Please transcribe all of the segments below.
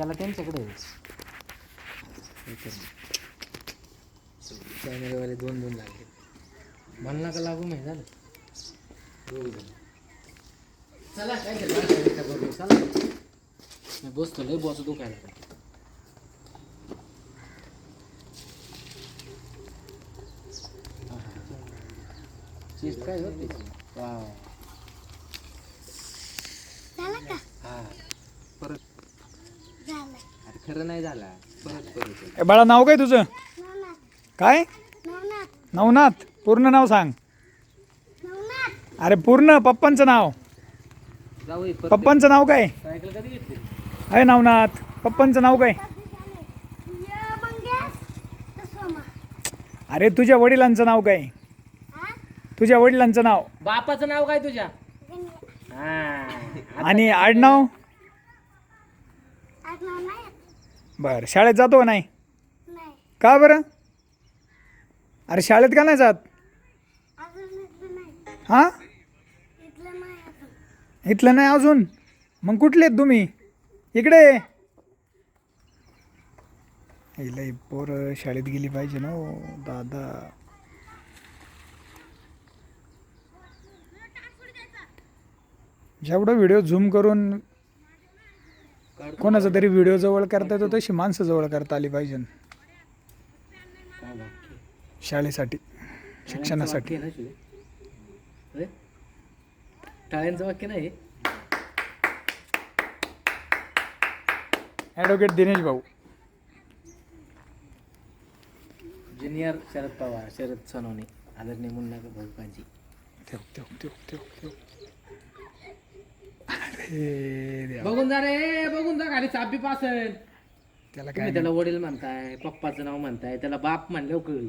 त्याला त्यांच्याकडे कॅमेरेवाले दोन दोन लागले. म्हणला का लागू नाही झालं. चला काय बघू, चला. मी बसतो लय बॉस दुखायला. चीज काय होते वाव झाला का हा परत झालं अरे खरं नाही झाला. परत परत ए बाळा नाव काय तुझं? नवनाथ काय? नवनाथ. नवनाथ पूर्ण नाव सांग. नवनाथ अरे पूर्ण पप्पांचं नाव. जाऊ ये, परत पप्पांचं नाव काय? सायकल कधी घेतली? आहे नवनाथ. पप्पांचं नाव काय? अरे तुझ्या वडिलांचं नाव काय? हा तुझ्या वडिलांचं नाव. बापाचं नाव काय तुझ्या. हा आणि आडनाव? बरं शाळेत जातो का नाही? नाही. का बरं? अरे शाळेत का नाही जात? अजून इथलं नाही. हां? इथलं नाही अजून. इथलं नाही अजून? मग कुठले आहेत तुम्ही? इकडे ही पोरं शाळेत गेली पाहिजे ना हो, दादा. जेवढा व्हिडिओ झूम करून कोणाचा तरी व्हिडिओ जवळ करता येतो तशी माणसं जवळ करता आली पाहिजे? शाळेसाठी शिक्षणासाठी. टाळ्यांचं वाक्य नाही? ॲडव्होकेट दिनेश भाऊ. ज्युनियर शरद पवार शरद सोनवणे आदरणीय मुन्ना भाऊ कांजी ठेव ठेव ठेव ठेव ठेव. देवा. बघून जा रे बघून जा खाली चाबी पासन. त्याला काय तुम्ही त्याला वडील म्हणताय पप्पाचं नाव म्हणताय त्याला बाप कळली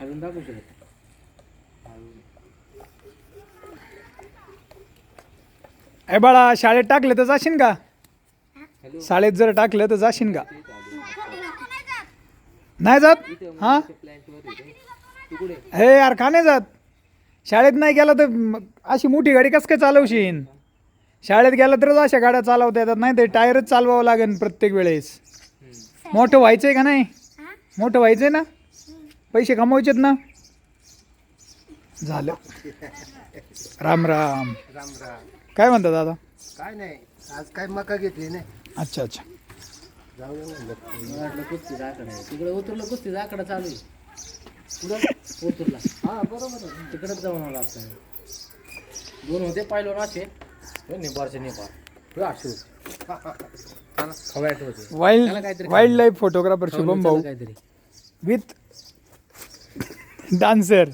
अजून दाखवू शकत ए बाळा शाळेत टाकलं तर जाशील का? शाळेत जर टाकलं तर जाशील का? नाही जात? हा? हे यार का नाही जात? शाळेत नाही गेला तर मग अशी मोठी गाडी कसं काय चालवशील शाळेत गेला तरच अशा गाड्या चालवता येतात नाही ते टायरच चालवावं लागेल प्रत्येक वेळेस. मोठं व्हायचंय का नाही? मोठं व्हायचंय ना? पैसे कमवायचेत ना? झालं. राम राम. राम राम. काय म्हणता दादा? काय नाही आज काय मका घेतली नाही. अच्छा अच्छा. जाऊ दे म्हणलं. मला वाटलं कुस्ती जाकडा आहे तिकडे उतरलं कुस्ती जाकडा चालू आहे. पुढं? उतरला हा बरोबर आहे. तिकडंच जाऊन आला असता दोन होते पाहिलो ना असे. हे निबार हे असे होते. वाईल्ड लाईफ फोटोग्राफर शुभम भाऊ. काहीतरी. विथ डान्सर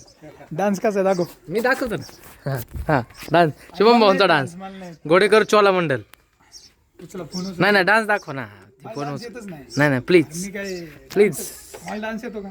डान्स कसा आहे? दाखव. मी दाखवतो ना. हा डान्स शुभम भाऊंचा डान्स गोडेकर चोला मंडल. नाही नाही डान्स दाखव ना. फोन नाही. नाही नाही प्लीज मी काय प्लीज मला डान्स येतो का?